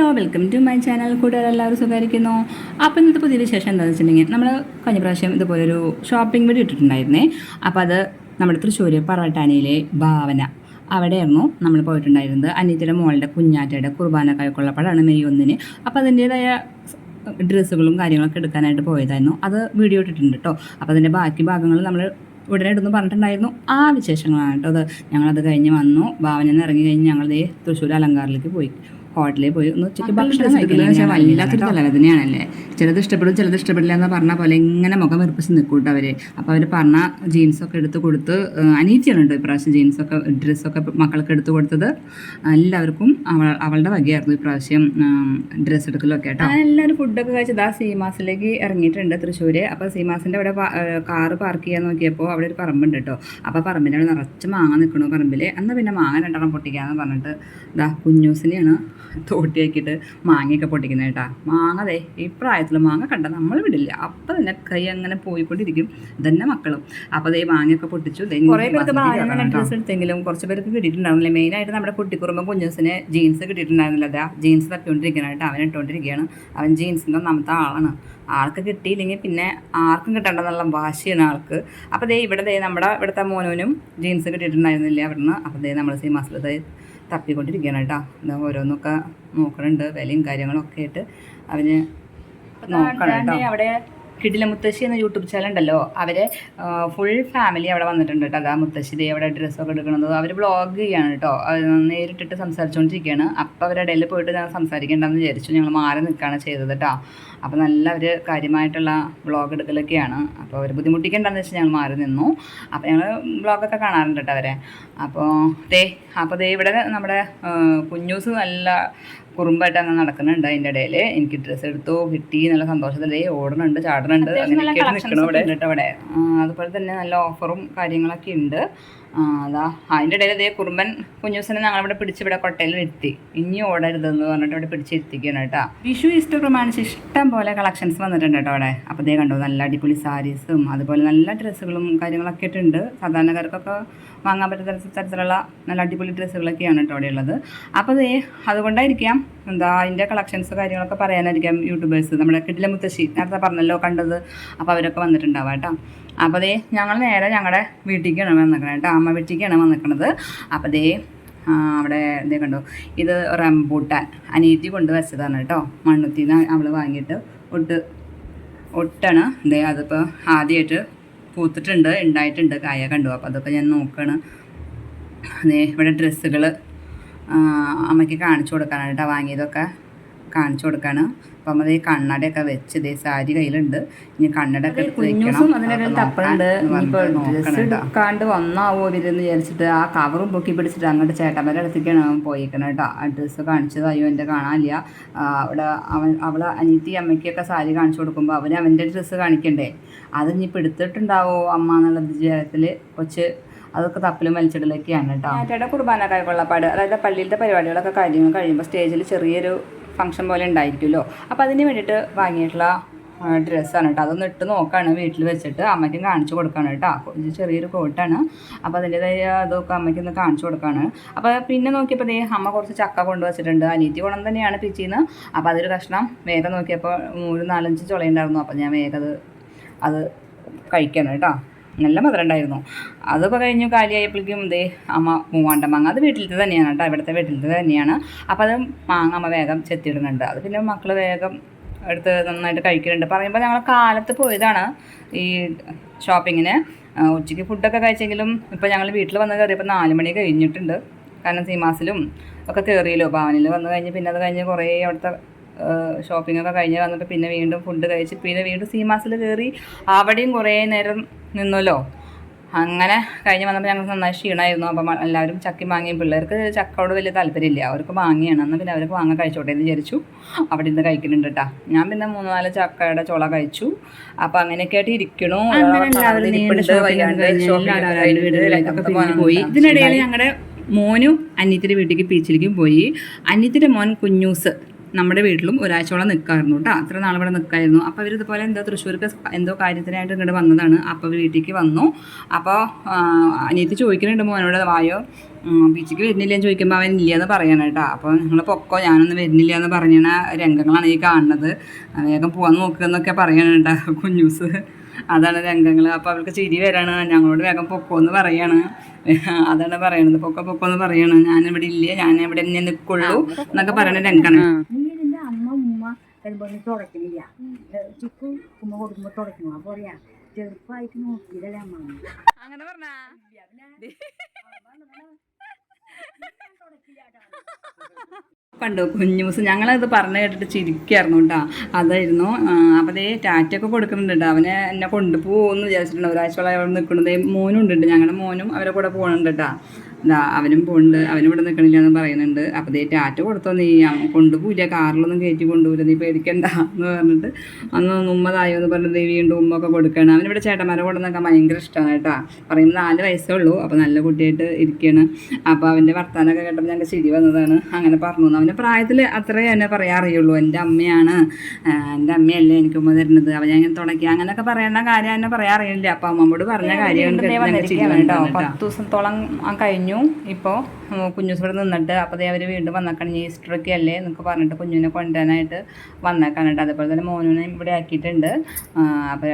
Hello welcome to my channel. കൂടുതൽ എല്ലാവരും സുഖമായിരിക്കുന്നു? അപ്പോൾ ഇന്നത്തെ പുതിയ വിശേഷം എന്താണെന്ന് വെച്ചിട്ടുണ്ടെങ്കിൽ നമ്മൾ കഴിഞ്ഞ പ്രാവശ്യം ഇതുപോലൊരു ഷോപ്പിംഗ് വീഡിയോ ഇട്ടിട്ടുണ്ടായിരുന്നേ. അപ്പോൾ അത് നമ്മുടെ തൃശ്ശൂർ പറവട്ടാനയിലെ ഭാവന. അവിടെയായിരുന്നു നമ്മൾ പോയിട്ടുണ്ടായിരുന്നത്. അനിയത്തിയുടെ മോളുടെ കുഞ്ഞാറ്റയുടെ കുർബാന കൈക്കൊള്ളപ്പാടാണ് മെയ് ഒന്നിന്. അപ്പോൾ അതിന്റേതായ ഡ്രസ്സുകളും കാര്യങ്ങളൊക്കെ എടുക്കാനായിട്ട് പോയതായിരുന്നു. അത് വീഡിയോ ഇട്ടിട്ടുണ്ട് കേട്ടോ അപ്പോൾ അതിന്റെ ബാക്കി ഭാഗങ്ങൾ നമ്മൾ ഉടനെ ഇടുന്നു പറഞ്ഞിട്ടുണ്ടായിരുന്നു. ആ വിശേഷങ്ങളാണ് കേട്ടോ അത് ഞങ്ങളത് കഴിഞ്ഞ് വന്നു. ഭാവനയിൽ നിന്ന് ഇറങ്ങി കഴിഞ്ഞ് ഞങ്ങൾ ദേ തൃശ്ശൂർ അലങ്കാറിലേക്ക് പോയി. ഹോട്ടലിൽ പോയി ഒന്ന് ഉച്ചയ്ക്ക് ഭക്ഷണം കഴിക്കില്ല പക്ഷേ വല്ലാത്തൊരു തലവേദനയാണല്ലേ ചിലത് ഇഷ്ടപ്പെടും ചിലത് ഇഷ്ടപ്പെടില്ല എന്ന് പറഞ്ഞ പോലെ ഇങ്ങനെ മുഖം വെറുപ്പിച്ച് നിൽക്കൂട്ടോ അവർ. അപ്പോൾ അവർ പറഞ്ഞ ജീൻസൊക്കെ എടുത്ത് കൊടുത്ത് അനീറ്റിയാണ് കേട്ടോ ഇപ്രാവശ്യം ജീൻസൊക്കെ ഡ്രസ്സൊക്കെ മക്കൾക്ക് എടുത്ത് കൊടുത്തത്. എല്ലാവർക്കും അവൾ അവളുടെ വകയായിരുന്നു ഇപ്രാവശ്യം ഡ്രസ്സ് എടുക്കലൊക്കെ കേട്ടോ. എല്ലാവരും ഫുഡൊക്കെ കഴിച്ചത് ആ സീമാസിലേക്ക് ഇറങ്ങിയിട്ടുണ്ട് തൃശ്ശൂര്. അപ്പോൾ സീമാസിന്റെ അവിടെ കാറ് പാർക്ക് ചെയ്യാൻ നോക്കിയപ്പോൾ അവിടെ ഒരു പറമ്പുണ്ട് കേട്ടോ. അപ്പോൾ പറമ്പിന്റെ അവിടെ നിറച്ച് മാങ്ങ നിൽക്കണു പറമ്പിൽ എന്നാൽ പിന്നെ മാങ്ങ രണ്ടെണ്ണം പൊട്ടിക്കാന്ന് പറഞ്ഞിട്ട് ഇതാ കുഞ്ഞൂസിനെയാണ് തോട്ടിയാക്കിയിട്ട് മാങ്ങയൊക്കെ പൊട്ടിക്കുന്നത് കേട്ടാ. മാങ്ങ ദേ ഈ പ്രായത്തിൽ മാങ്ങ കണ്ട നമ്മൾ വിടില്ല. അപ്പം തന്നെ കൈ അങ്ങനെ പോയിക്കൊണ്ടിരിക്കും. ഇതന്നെ മക്കളും. അപ്പോൾ ദേ മാങ്ങയൊക്കെ പൊട്ടിച്ചു. ദേ കുറേ പേർക്ക് ഡ്രസ്സ് എടുത്തെങ്കിലും കുറച്ച് പേർക്ക് കിട്ടിയിട്ടുണ്ടായിരുന്നില്ല. മെയിനായിട്ട് നമ്മുടെ കുട്ടിക്കുറുമ്പം കുഞ്ഞുസിന് ജീൻസ് കിട്ടിയിട്ടുണ്ടായിരുന്നില്ല. അതാ ജീൻസ് തപ്പിക്കൊണ്ടിരിക്കണം കേട്ടോ. അവൻ ഇട്ടുകൊണ്ടിരിക്കുകയാണ് അവൻ ജീൻസിന്റെ ഒന്നാമത്തെ ആളാണ്. ആൾക്ക് കിട്ടിയില്ലെങ്കിൽ പിന്നെ ആർക്കും കിട്ടേണ്ടെന്നുള്ള വാശിയാണ് ആൾക്ക്. അപ്പോൾ ദേ ഇവിടെ ദേ നമ്മുടെ ഇവിടുത്തെ മോനോനും ജീൻസ് കിട്ടിയിട്ടുണ്ടായിരുന്നില്ല അവിടുന്ന്. അപ്പോൾ ദേ നമ്മൾ സീമാസിൽ ദേ തപ്പിക്കൊണ്ടിരിക്കുകയാണ് കേട്ടോ. എന്താ ഓരോന്നൊക്കെ നോക്കണുണ്ട് വിലയും കാര്യങ്ങളൊക്കെ ആയിട്ട്. അവന് നോക്കണം കേട്ടോ. അവിടെ കിടില മുത്തശ്ശി എന്ന യൂട്യൂബ് ചാനൽ ഉണ്ടല്ലോ അവർ ഫുൾ ഫാമിലി അവിടെ വന്നിട്ടുണ്ട് കേട്ടോ. അതാ മുത്തശ്ശി ദേ അവിടെ ഡ്രസ്സൊക്കെ എടുക്കണത്. അവർ വ്ളോഗ് ചെയ്യാണ് കേട്ടോ. നേരിട്ടിട്ട് സംസാരിച്ചുകൊണ്ടിരിക്കുകയാണ് അപ്പോൾ അവരുടെ ഇടയിൽ പോയിട്ട് ഞാൻ സംസാരിക്കേണ്ടെന്ന് വിചാരിച്ചു. ഞങ്ങൾ മാറി നിൽക്കുകയാണ് ചെയ്തത് കേട്ടോ. അപ്പോൾ നല്ല ഒരു കാര്യമായിട്ടുള്ള വ്ളോഗ് എടുക്കലൊക്കെയാണ്. അപ്പോൾ അവർ ബുദ്ധിമുട്ടിക്കേണ്ടെന്ന് വെച്ചാൽ ഞങ്ങൾ മാറി നിന്നു. അപ്പോൾ ഞങ്ങൾ വ്ളോഗൊക്കെ കാണാറുണ്ട് കേട്ടോ അവരെ. അപ്പോൾ ദേ അപ്പോൾ ദേ ഇവിടെ നമ്മുടെ കുഞ്ഞൂസ് നല്ല കുറുമ്പായിട്ട് അങ്ങനെ നടക്കുന്നുണ്ട് അതിന്റെ ഇടയിൽ. എനിക്ക് ഡ്രസ്സ് എടുത്തു കിട്ടി എന്നുള്ള സന്തോഷത്തിലേ ഓടുന്നുണ്ട് ചാടുന്നുണ്ട് അങ്ങനെയൊക്കെ നിൽക്കണം ഇവിടെ. അതുപോലെ തന്നെ നല്ല ഓഫറും കാര്യങ്ങളൊക്കെ ഉണ്ട്. അതാ. അതിന്റെ ഇടയിൽ ഇതേ കുറുമ്പൻ കുഞ്ഞൂസിനെ ഞങ്ങളിവിടെ പിടിച്ചിവിടെ കൊട്ടയിൽ ഇരുത്തി ഇനി ഓടരുതെന്ന് പറഞ്ഞിട്ട് ഇവിടെ പിടിച്ചിരുത്തിക്കണം കേട്ടോ. വിഷു ഈസ്റ്റർ പ്രമാണിച്ച് ഇഷ്ടം പോലെ കളക്ഷൻസ് വന്നിട്ടുണ്ട് കേട്ടോ അവിടെ. അപ്പോൾ ദേ കണ്ടു നല്ല അടിപൊളി സാരീസും അതുപോലെ നല്ല ഡ്രസ്സുകളും കാര്യങ്ങളൊക്കെ ഇട്ടുണ്ട് സാധാരണക്കാർക്കൊക്കെ വാങ്ങാൻ പറ്റുന്ന തരത്തിലുള്ള നല്ല അടിപൊളി ഡ്രസ്സുകളൊക്കെയാണ് കേട്ടോ അവിടെ ഉള്ളത്. അപ്പോൾ ദേ അതുകൊണ്ടായിരിക്കാം എന്താ അതിന്റെ കളക്ഷൻസ് കാര്യങ്ങളൊക്കെ പറയാനായിരിക്കാം യൂട്യൂബേഴ്സ്. നമ്മുടെ കിട്ടിലെ മുത്തശ്ശി നേരത്തെ പറഞ്ഞല്ലോ കണ്ടത്. അപ്പോൾ അവരൊക്കെ വന്നിട്ടുണ്ടാവാം കേട്ടോ. അപ്പോൾ അതേ ഞങ്ങൾ നേരെ ഞങ്ങളുടെ വീട്ടിലേക്കാണ് വന്നിക്കണത് കേട്ടോ. അമ്മ വീട്ടിലേക്കാണ് വന്നിരിക്കുന്നത് അപ്പോൾ ദേ അവിടെ ഇതേ കണ്ടോ ഇത് റംബൂട്ടാൻ അനിയത്തി കൊണ്ട് വെച്ചതാണ് കേട്ടോ. മണ്ണുത്തിന്ന് അവൾ വാങ്ങിയിട്ട് ഒട്ട് ഒട്ടാണ്. ഇതേ അതിപ്പോൾ ആദ്യമായിട്ട് പൂത്തിട്ടുണ്ട് ഉണ്ടായിട്ടുണ്ട് കായ കണ്ടു. അപ്പോൾ അതൊക്കെ ഞാൻ നോക്കുകയാണ് അതേ ഇവിടെ ഡ്രസ്സുകൾ അമ്മയ്ക്ക് കാണിച്ചു കൊടുക്കാനാണ് കേട്ടോ വാങ്ങിയതൊക്കെ. കാണിച്ചു കൊടുക്കാണ്. അപ്പം അത് ഈ കണ്ണടയൊക്കെ വെച്ച് ഇതേ സാരി കയ്യിലുണ്ട്. ഇനി കണ്ണടയൊക്കെ എടുത്ത് വെക്കണം. എടുക്കാണ്ട് വന്നാവോ ഇവരെന്ന് വിചാരിച്ചിട്ട് ആ കവറും പൊക്കി പിടിച്ചിട്ട് അങ്ങോട്ട് ചേട്ടന്മാരുടെ അടുത്തേക്കാണ് അവൻ പോയിക്കണം കേട്ടോ. ആ ഡ്രസ്സ് കാണിച്ചത് അയ്യോ എന്റെ കാണാനില്ല. അവിടെ അവൻ അവളെ അനിയത്തി അമ്മയ്ക്കൊക്കെ സാരി കാണിച്ചു കൊടുക്കുമ്പോൾ അവന് അവന്റെ ഡ്രസ്സ് കാണിക്കണ്ടേ? അത് ഇനിയിപ്പോൾ എടുത്തിട്ടുണ്ടാവോ അമ്മ എന്നുള്ള വിചാരത്തിൽ കൊച്ച് അതൊക്കെ തപ്പിലും വലിച്ചിടലൊക്കെയാണ് കേട്ടോ. കുർബാന കൈക്കൊള്ളപ്പാട് അതായത് പള്ളിയിലത്തെ പരിപാടികളൊക്കെ കാര്യങ്ങൾ കഴിയുമ്പോൾ സ്റ്റേജിൽ ചെറിയൊരു ഫംഗ്ഷൻ പോലെ ഉണ്ടായിരിക്കുമല്ലോ. അപ്പോൾ അതിന് വേണ്ടിയിട്ട് വാങ്ങിയിട്ടുള്ള ഡ്രസ്സാണ് കേട്ടോ. അതൊന്ന് ഇട്ട് നോക്കാണ് വീട്ടിൽ വെച്ചിട്ട്. അമ്മയ്ക്കും കാണിച്ചു കൊടുക്കാണ് കേട്ടോ. ചെറിയൊരു കോട്ടാണ്. അപ്പോൾ അതിന്റെതായ അതൊക്കെ അമ്മയ്ക്ക് ഒന്ന് കാണിച്ചു കൊടുക്കാണ്. അപ്പോൾ പിന്നെ നോക്കിയപ്പോൾ ദേ അമ്മ കുറച്ച് ചക്ക കൊണ്ടുവച്ചിട്ടുണ്ട് അനീറ്റി ഗുണം തന്നെയാണ് പിച്ചിന്ന്. അപ്പോൾ അതൊരു കഷ്ണം വേഗം നോക്കിയപ്പോൾ ഒരു നാലഞ്ച് ചുളയുണ്ടായിരുന്നു. അപ്പോൾ ഞാൻ വേഗം അത് കഴിക്കണം കേട്ടോ. നല്ല മധുരം ഉണ്ടായിരുന്നു. അതിപ്പോൾ കഴിഞ്ഞു കാലിയായപ്പോഴേക്കും ഇതേ അമ്മ മൂവാണ്ട മാങ്ങ. അത് വീട്ടിലത്തെ തന്നെയാണ് കേട്ടോ ഇവിടുത്തെ വീട്ടിലത്തെ തന്നെയാണ്. അപ്പോൾ അത് മാങ്ങ അമ്മ വേഗം ചെത്തിയിടുന്നുണ്ട്. അത് പിന്നെ മക്കൾ വേഗം എടുത്ത് നന്നായിട്ട് കഴിക്കുന്നുണ്ട്. പറയുമ്പോൾ ഞങ്ങൾ കാലത്ത് പോയതാണ് ഈ ഷോപ്പിങ്ങിന്. ഉച്ചയ്ക്ക് ഫുഡൊക്കെ കഴിച്ചെങ്കിലും ഇപ്പോൾ ഞങ്ങൾ വീട്ടിൽ വന്ന് കയറിയപ്പോൾ നാല് മണി കഴിഞ്ഞിട്ടുണ്ട്. കാരണം സീമാസിലും ഒക്കെ കയറിയല്ലോ. ഭവനിൽ വന്ന് കഴിഞ്ഞ് പിന്നെ അത് കഴിഞ്ഞ് കുറേ അവിടുത്തെ ഷോപ്പിംഗ് ഒക്കെ കഴിഞ്ഞ് വന്നിട്ട് പിന്നെ വീണ്ടും ഫുഡ് കഴിച്ച് പിന്നെ വീണ്ടും സീമാസിൽ കയറി അവിടെയും കുറേ നേരം നിന്നല്ലോ. അങ്ങനെ കഴിഞ്ഞ് വന്നപ്പോൾ ഞങ്ങൾക്ക് നന്നായി ക്ഷീണമായിരുന്നു അപ്പം എല്ലാവരും ചക്കി മാങ്ങിയും പിള്ളേർക്ക് ചക്കയോട് വലിയ താല്പര്യമില്ല. അവർക്ക് മാങ്ങിയാണ്. എന്നാൽ പിന്നെ അവർക്ക് മാങ്ങ കഴിച്ചോട്ടെ എന്ന് വിചാരിച്ചു. അവിടെ നിന്ന് കഴിക്കുന്നുണ്ട് കേട്ടോ ഞാൻ പിന്നെ മൂന്ന് നാല് ചക്കയുടെ ചോള കഴിച്ചു. അപ്പം അങ്ങനെയൊക്കെ ആയിട്ട് ഇരിക്കണു പോയി. ഇതിനിടയിൽ ഞങ്ങളുടെ മോനും അനിയത്തിന്റെ വീട്ടിലേക്ക് പീച്ചിലേക്കും പോയി. അനിയത്തിന്റെ മോൻ കുഞ്ഞൂസ്. നമ്മുടെ വീട്ടിലും ഒരാഴ്ചയോളം നിൽക്കായിരുന്നു കേട്ടോ. അത്ര നാൾ ഇവിടെ നിൽക്കായിരുന്നു അപ്പോൾ അവർ ഇതുപോലെ എന്തോ തൃശ്ശൂർക്ക് എന്തോ കാര്യത്തിനായിട്ട് ഇങ്ങോട്ട് വന്നതാണ്. അപ്പോൾ വീട്ടിലേക്ക് വന്നു. അപ്പോൾ അനിയത്തി ചോദിക്കുന്നുണ്ട് മോനോട് വായോ ബീച്ചിക്ക് വരുന്നില്ല എന്ന് ചോദിക്കുമ്പോൾ അവൻ ഇല്ല എന്ന് പറയണം കേട്ടോ. അപ്പോൾ നിങ്ങൾ പൊക്കോ ഞാനൊന്നും വരുന്നില്ല എന്ന് പറഞ്ഞ രംഗങ്ങളാണ് ഈ കാണുന്നത്. വേഗം പോകാൻ നോക്കുക എന്നൊക്കെ പറയണം കേട്ടോ കുഞ്ഞൂസ് അതാണ് രംഗങ്ങൾ. അപ്പോൾ അവൾക്ക് ചിരി വരാണ്. ഞങ്ങളോട് വേഗം പൊക്കോ എന്ന് പറയാണ്. അതാണ് പറയണത്. പൊക്കോ പൊക്കോ എന്ന് പറയാണ്. ഞാനിവിടെ ഇല്ല. ഞാൻ ഇവിടെ തന്നെ നിൽക്കുള്ളൂ എന്നൊക്കെ പറയണ അമ്മ ഉമ്മ വരുമ്പോ ഒന്നും തുടക്കണില്ല ചിക്കു ഉമ്മ കൊടുക്കുമ്പോ തുടക്കണം? അപ്പൊ പറയാ ചെറുപ്പമായിട്ട് നോക്കിയതല്ലേ അമ്മ അങ്ങനെ പറഞ്ഞാ? കുഞ്ഞു ദിവസം ഞങ്ങളത് പറഞ്ഞു കേട്ടിട്ട് ചിരിക്കായിരുന്നു കേട്ടോ. അതായിരുന്നു അപ്പോൾ അതേ ടാറ്റൊക്കെ കൊടുക്കുന്നുണ്ട്. അവനെ എന്നെ കൊണ്ടുപോകുമെന്ന് വിചാരിച്ചിട്ടുണ്ട്. ഒരാഴ്ച അവിടെ നിൽക്കുന്നത് മോനും ഉണ്ട് ഞങ്ങളുടെ മോനും അവരെ കൂടെ പോകുന്നുണ്ട് കേട്ടോ. ഇതാ അവനും പോണ്ട് അവനും ഇവിടെ നിൽക്കണില്ല എന്ന് പറയുന്നുണ്ട്. അപ്പോൾ ദേ ടാറ്റ കൊടുത്തോ നീ. കൊണ്ടുപോയില്ല കാറിലൊന്നും കയറ്റി കൊണ്ടുപോയില്ല നീ പേടിക്കണ്ട എന്ന് പറഞ്ഞിട്ട് അന്ന് ഉമ്മതായോ എന്ന് പറഞ്ഞിട്ട് ദേ വീണ്ടും ഉമ്മൊക്കെ കൊടുക്കണം. അവനിവിടെ ചേട്ടന്മാരെ കൂടെ നിൽക്കാൻ ഭയങ്കര ഇഷ്ടമാണ് കേട്ടോ. പറയുമ്പോൾ നാല് വയസ്സേ ഉള്ളൂ. അപ്പോൾ നല്ല കുട്ടിയായിട്ട് ഇരിക്കുകയാണ് അപ്പോൾ അവന്റെ വർത്താനമൊക്കെ കേട്ടപ്പോൾ ഞങ്ങൾക്ക് ചിരി വന്നതാണ്. അങ്ങനെ പറഞ്ഞു. അവന്റെ പ്രായത്തിൽ അത്രേ എന്നെ പറയാൻ അറിയുള്ളൂ. എന്റെ അമ്മയാണ്. എന്റെ അമ്മയല്ലേ എനിക്ക് ഉമ്മ തരുന്നത്. അവൻ ഞാൻ ഇങ്ങനെ തുടക്കി അങ്ങനെയൊക്കെ പറയേണ്ട കാര്യം എന്നെ പറയാൻ അറിയില്ല. അപ്പോൾ അമ്മമ്മോട് പറഞ്ഞ കാര്യം കേട്ടോ. പത്ത് ദിവസത്തോളം ആ കഴിഞ്ഞു ഇപ്പോൾ കുഞ്ഞൂസ് ഇവിടെ നിന്നിട്ട് അപ്പോൾ അവർ വീണ്ടും വന്നേക്കണം. ഈസ്റ്ററൊക്കെ അല്ലേ? എന്നൊക്കെ പറഞ്ഞിട്ട് കുഞ്ഞിനെ കൊണ്ടുവരാനായിട്ട് വന്നേക്കാനായിട്ട് അതുപോലെ തന്നെ മോനുനെ ഇവിടെ ആക്കിയിട്ടുണ്ട്. അപ്പോൾ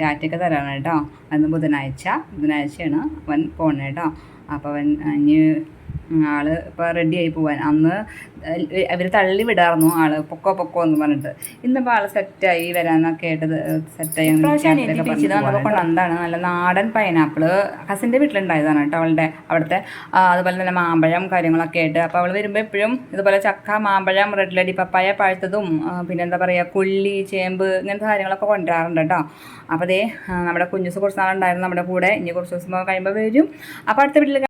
ടാറ്റയൊക്കെ തരാണ് കേട്ടോ. അന്ന് ബുധനാഴ്ച. ബുധനാഴ്ചയാണ് അവൻ പോണേ അപ്പോൾ അവൻ ഇനി ആൾ ഇപ്പോൾ റെഡി ആയി പോവാൻ. അന്ന് അവർ തള്ളി വിടാറുന്നു ആൾ പൊക്കോ പൊക്കോ എന്ന് പറഞ്ഞിട്ട്. ഇന്നിപ്പോൾ ആൾ സെറ്റായി വരാന്നൊക്കെ ആയിട്ട് സെറ്റായി എന്താണ് നല്ല നാടൻ പൈനാപ്പിൾ ഹസിന്റെ വീട്ടിലുണ്ടായതാണ് കേട്ടോ അവളുടെ അവിടുത്തെ അതുപോലെ തന്നെ മാമ്പഴം കാര്യങ്ങളൊക്കെ ആയിട്ട്. അപ്പോൾ അവൾ വരുമ്പോൾ എപ്പോഴും ഇതുപോലെ ചക്ക മാമ്പഴം റെഡ് ലഡി പപ്പായ പഴുത്തതും പിന്നെന്താ പിന്നെ എന്താ പറയുക കൊള്ളി ചേമ്പ് ഇങ്ങനത്തെ കാര്യങ്ങളൊക്കെ കൊണ്ടുവരാറുണ്ട് കേട്ടോ. അപ്പോൾ അതേ നമ്മുടെ കുഞ്ഞുസ് കുറച്ച് നാളുണ്ടായിരുന്നു നമ്മുടെ കൂടെ. ഇനി കുറച്ച് ദിവസം കഴിയുമ്പോൾ വരും. അപ്പോൾ അടുത്ത വീട്ടിൽ